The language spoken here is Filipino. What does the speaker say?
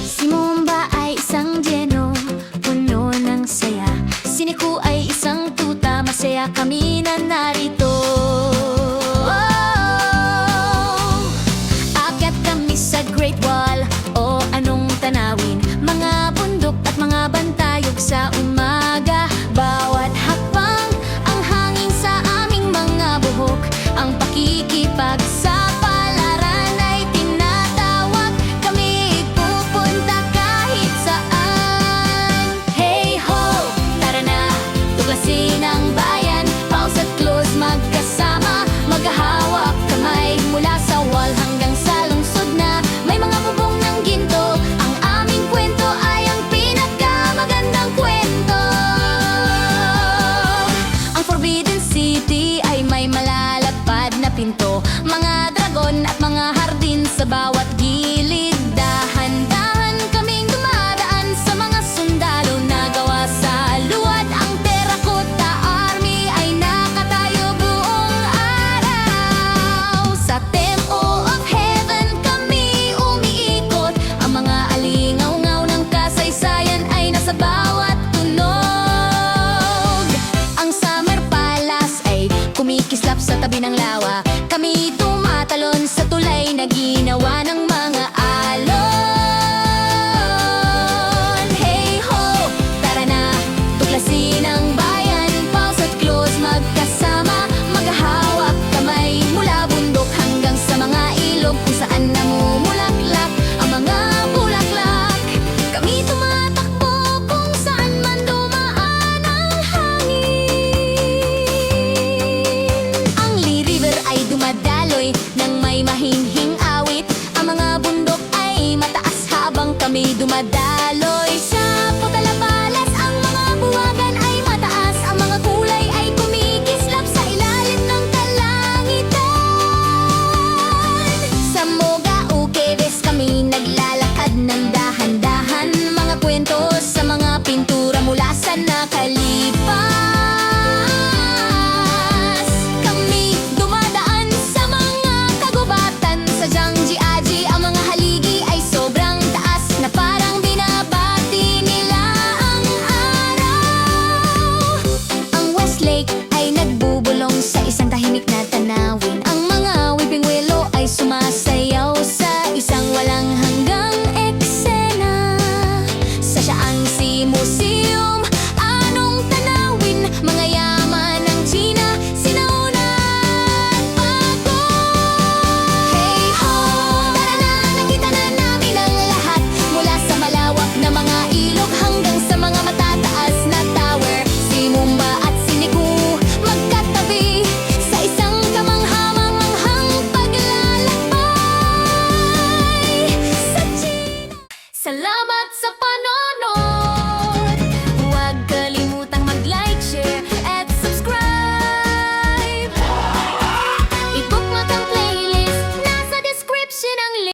Si Mumba ay isang jeno, puno ng saya. Siniku ay isang tuta, masaya kami na narito. Oh! Akyat kami sa Great Wall, o anong tanawin? Mga bundok at mga bantayog sa umaga. Bawat hakbang, ang hangin sa aming mga buhok. Ang pakikipag ay hinghing awit Ang mga bundok ay mataas habang kami dumadaan. Salam.